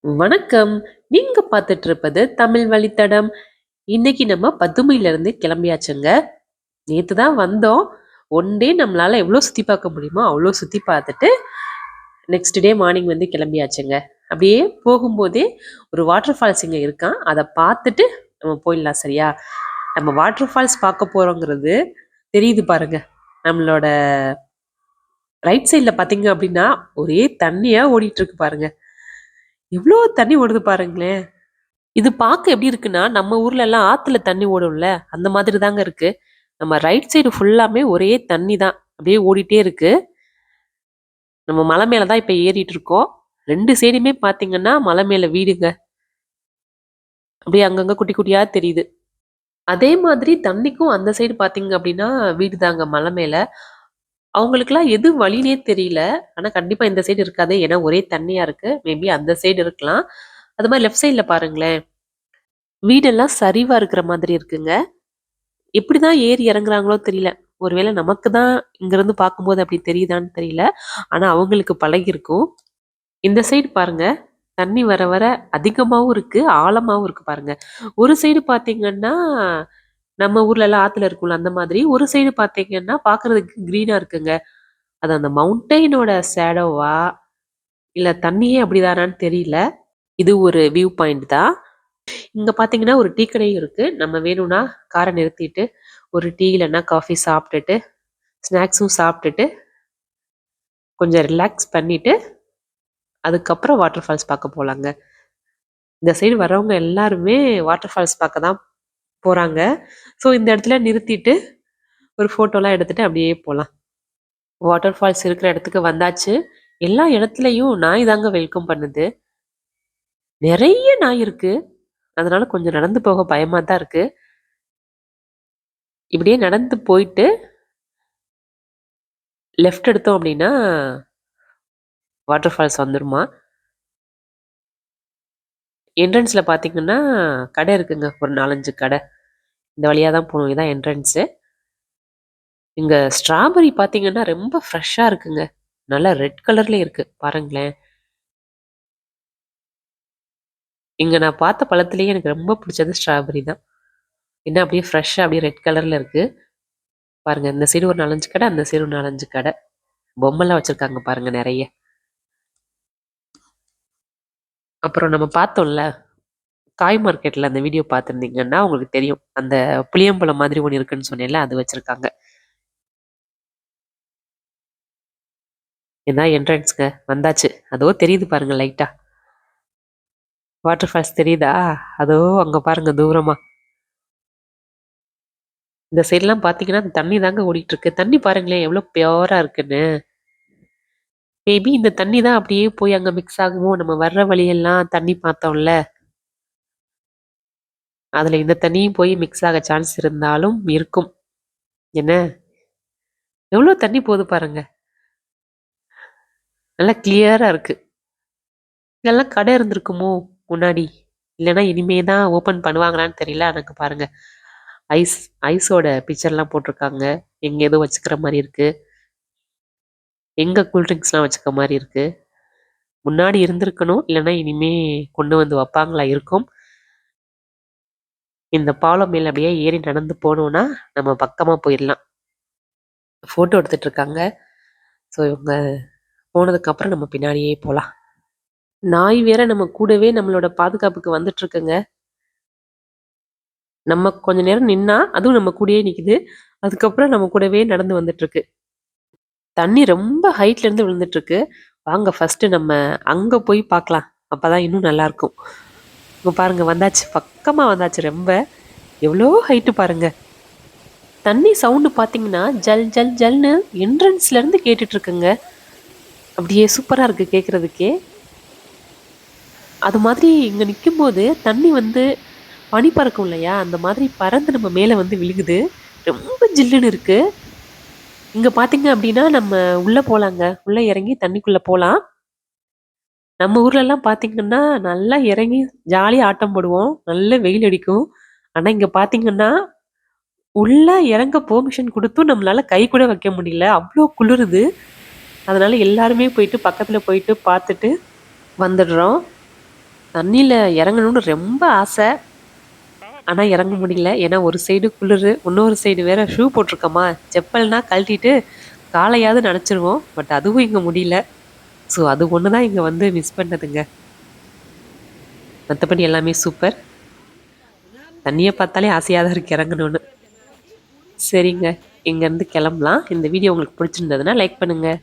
வணக்கம். நீங்க பார்த்துட்டு இருப்பது தமிழ் வழித்தடம். இன்னைக்கு நம்ம பதுமையிலிருந்து கிளம்பியாச்சுங்க. நேத்து தான் வந்தோம். ஒன் டே நம்மளால எவ்வளோ சுத்தி பார்க்க முடியுமோ, அவ்வளோ சுத்தி பார்த்துட்டு, நெக்ஸ்ட் டே மார்னிங் வந்து கிளம்பியாச்சுங்க. அப்படியே போகும்போதே ஒரு வாட்டர் ஃபால்ஸ் இங்கே இருக்கான் அதை பார்த்துட்டு நம்ம போயிடலாம் சரியா? நம்ம வாட்டர் ஃபால்ஸ் பார்க்க போறோங்கிறது தெரியுது பாருங்க. நம்மளோட ரைட் சைடில் பார்த்தீங்க அப்படின்னா, ஒரே தண்ணியாக ஓடிட்டு இருக்கு பாருங்க. எவ்வளோ தண்ணி ஓடுது பாருங்களேன். இது பார்க்க எப்படி இருக்குன்னா, நம்ம ஊர்ல எல்லாம் ஆத்துல தண்ணி ஓடும்ல, அந்த மாதிரி தாங்க இருக்கு. நம்ம ரைட் சைடு ஃபுல்லாமே ஒரே தண்ணி தான். அப்படியே ஓடிட்டே இருக்கு. நம்ம மலை மேல தான் இப்ப ஏறிட்டு இருக்கோம். ரெண்டு சைடுமே பார்த்தீங்கன்னா, மலை மேல வீடுங்க. அப்படியே அங்கங்க குட்டி குட்டியா தெரியுது. அதே மாதிரி தண்ணிக்கும் அந்த சைடு பார்த்தீங்க அப்படின்னா, வீடு தாங்க மலை மேல. அவங்களுக்கெல்லாம் எது வழினே தெரியல. ஆனால் கண்டிப்பாக இந்த சைடு இருக்காது. ஏன்னா ஒரே தண்ணியாக இருக்குது மேபி அந்த சைடு இருக்கலாம். அது மாதிரி லெஃப்ட் சைடில் பாருங்களேன். வீடெல்லாம் சரிவாக இருக்கிற மாதிரி இருக்குங்க. எப்படி தான் ஏறி இறங்குறாங்களோ தெரியல. ஒருவேளை நமக்கு தான் இங்கேருந்து பார்க்கும்போது அப்படி தெரியுதான்னு தெரியல. ஆனால் அவங்களுக்கு பழகிருக்கும் இந்த சைடு பாருங்க. தண்ணி வர வர அதிகமாகவும் இருக்குது ஆழமாகவும் இருக்குது பாருங்க. ஒரு சைடு பார்த்தீங்கன்னா, நம்ம ஊர்லலாம் ஆத்துல இருக்கும்ல அந்த மாதிரி. ஒரு சைடு பார்த்தீங்கன்னா, பார்க்கறதுக்கு கிரீனா இருக்குங்க. அது அந்த மவுண்டெயினோட ஷேடோவா? இல்ல தண்ணியே அப்படிதானான்னு தெரியல. இது ஒரு வியூ பாயிண்ட் தான். இங்க பார்த்தீங்கன்னா, ஒரு டீ கடையும் இருக்கு. நம்ம வேணும்னா காரை நிறுத்திட்டு, ஒரு டீ இல்லைன்னா காஃபி சாப்பிட்டுட்டு, ஸ்நாக்ஸும் சாப்பிட்டுட்டு கொஞ்சம் ரிலாக்ஸ் பண்ணிட்டு, அதுக்கப்புறம் வாட்டர் ஃபால்ஸ் பார்க்க போலாங்க. இந்த சைடு வரவங்க எல்லாருமே வாட்டர் ஃபால்ஸ் பார்க்க தான் போகிறாங்க ஸோ இந்த இடத்துல நிறுத்திட்டு, ஒரு ஃபோட்டோலாம் எடுத்துட்டு அப்படியே போகலாம் வாட்டர் ஃபால்ஸ் இருக்கிற இடத்துக்கு வந்தாச்சு. எல்லா இடத்துலையும் நாய் தாங்க வெல்கம் பண்ணுது. நிறைய நாய் இருக்கு. அதனால கொஞ்சம் நடந்து போக பயமாக தான் இருக்கு. இப்படியே நடந்து போயிட்டு லெஃப்ட் எடுத்தோம் அப்படின்னா வாட்டர் ஃபால்ஸ் வந்துருமா. என்ட்ரன்ஸில் பார்த்தீங்கன்னா, கடை இருக்குங்க. ஒரு 4, 5 கடை. இந்த வழியா தான் போகணும் இதான் என்ட்ரன்ஸு. இங்கே ஸ்ட்ராபெர்ரி பார்த்தீங்கன்னா, ரொம்ப ஃப்ரெஷ்ஷாக இருக்குங்க. நல்லா ரெட் கலர்ல இருக்கு. பாருங்களேன். இங்க நான் பார்த்த பழத்துலேயே எனக்கு ரொம்ப பிடிச்சது ஸ்ட்ராபெரி தான். ஏன்னா அப்படியே ஃப்ரெஷ்ஷாக அப்படியே ரெட் கலர்ல இருக்கு. பாருங்க இந்த சைடு ஒரு 4, 5 கடை, அந்த சைடு ஒரு 4, 5 கடை. பொம்மைலாம் வச்சிருக்காங்க பாருங்க நிறைய அப்புறம் நம்ம பார்த்தோம்ல, காய் மார்க்கெட்டில் அந்த வீடியோ பார்த்துருந்தீங்கன்னா, உங்களுக்கு தெரியும். அந்த புளியம்பழம் மாதிரி ஒன்று இருக்குன்னு சொன்னேன்ல, அது வச்சுருக்காங்க என்ன என்ட்ரன்ஸ்ங்க. வந்தாச்சு. அதோ தெரியுது பாருங்க லைட்டா. வாட்டர் ஃபால்ஸ் தெரியுதா? அதோ அங்க பாருங்க தூரமா. இந்த சைடுலாம் பார்த்தீங்கன்னா, தண்ணி தாங்க ஓடிட்டு இருக்கு. தண்ணி பாருங்களேன் எவ்வளோ பியூரா இருக்குன்னு. மேபி இந்த தண்ணி தான் அப்படியே போய் அங்கே மிக்ஸ் ஆகுமோ? நம்ம வர்ற வழியெல்லாம் தண்ணி பார்த்தோம்ல. அதில் இந்த தண்ணியும் போய் மிக்ஸ் ஆக சான்ஸ் இருந்தாலும் இருக்கும். என்ன? எவ்வளோ தண்ணி போகுது பாருங்க. நல்லா கிளியராக இருக்கு. இதெல்லாம் கடை இருந்திருக்குமோ? முன்னாடி. இல்லைன்னா இனிமே தான் ஓப்பன் பண்ணுவாங்களான்னு தெரியல. எனக்கு பாருங்க. ஐஸ் ஐஸோட பிக்சர்லாம் போட்டிருக்காங்க. எங்கே ஏதோ வச்சுக்கிற மாதிரி இருக்குது எங்கே கூல் ட்ரிங்க்ஸ்லாம் வச்சுக்க மாதிரி இருக்குது முன்னாடி இருந்திருக்கணும். இல்லைன்னா இனிமே கொண்டு வந்து வைப்பாங்களா இருக்கும். இந்த பாலம் மேல அப்படியே ஏறி நடந்து போனோன்னா நம்ம பக்கமாக போயிடலாம் ஃபோட்டோ எடுத்துகிட்டு இருக்காங்க. ஸோ இவங்க போனதுக்கப்புறம் நம்ம பின்னாடியே போகலாம் நாய் வேற நம்ம கூடவே நம்மளோட பாதுகாப்புக்கு வந்துட்டு இருக்குங்க. நம்ம கொஞ்ச நேரம் நின்னா, அதுவும் நம்ம கூடயே நிற்கிது அதுக்கப்புறம் நம்ம கூடவே நடந்து வந்துட்டு இருக்கு. தண்ணி ரொம்ப ஹைட்ல இருந்து விழுந்துட்டு இருக்கு. வாங்க ஃபர்ஸ்ட் நம்ம அங்க போய் பார்க்கலாம். அப்பதான் இன்னும் நல்லாயிருக்கும் இங்க பாருங்க வந்தாச்சு. பக்கமா வந்தாச்சு ரொம்ப. எவ்வளோ ஹைட்டு பாருங்க. தண்ணி சவுண்டு பார்த்தீங்கன்னா, ஜல் ஜல் ஜல்ன்னு என்ட்ரன்ஸ்ல இருந்து கேட்டுட்டு இருக்குங்க. அப்படியே சூப்பரா இருக்கு கேட்கறதுக்கே. அது மாதிரி இங்க நிற்கும்போது தண்ணி வந்து பனி பறக்கும் இல்லையா? அந்த மாதிரி பறந்து நம்ம மேலே வந்து விழுகுது. ரொம்ப ஜில்லுன்னு இருக்குது இங்கே பார்த்தீங்க அப்படின்னா, நம்ம உள்ளே போகலாங்க உள்ளே இறங்கி தண்ணிக்குள்ளே போகலாம் நம்ம ஊர்லலாம் பார்த்தீங்கன்னா, நல்லா இறங்கி ஜாலியாக ஆட்டம் போடுவோம். நல்ல வெயில் அடிக்கும். ஆனால் இங்கே பார்த்தீங்கன்னா, உள்ளே இறங்க பெர்மிஷன் கொடுத்தும் நம்மளால் கை கூட வைக்க முடியல. அவ்வளோ குளிருது. அதனால் எல்லாருமே போயிட்டு பக்கத்தில் போயிட்டு பார்த்துட்டு வந்துடுறோம். தண்ணியில் இறங்கணும்னு ரொம்ப ஆசை ஆனால் இறங்க முடியல. ஏன்னா ஒரு சைடு குளிர் இன்னொரு சைடு வேற ஷூ போட்டிருக்கோமா? செப்பல்னா கழட்டிட்டு காலையாவது நினச்சிருவோம். பட் அதுவும் இங்கே முடியல. ஸோ அது ஒன்று தான் இங்கே வந்து மிஸ் பண்ணதுங்க. மற்றபடி எல்லாமே சூப்பர் தண்ணியை பார்த்தாலே ஆசையாக தான் இருக்கு இறங்கணும்னு. சரிங்க. இங்கேருந்து கிளம்பலாம். இந்த வீடியோ உங்களுக்கு பிடிச்சிருந்ததுன்னா லைக் பண்ணுங்கள்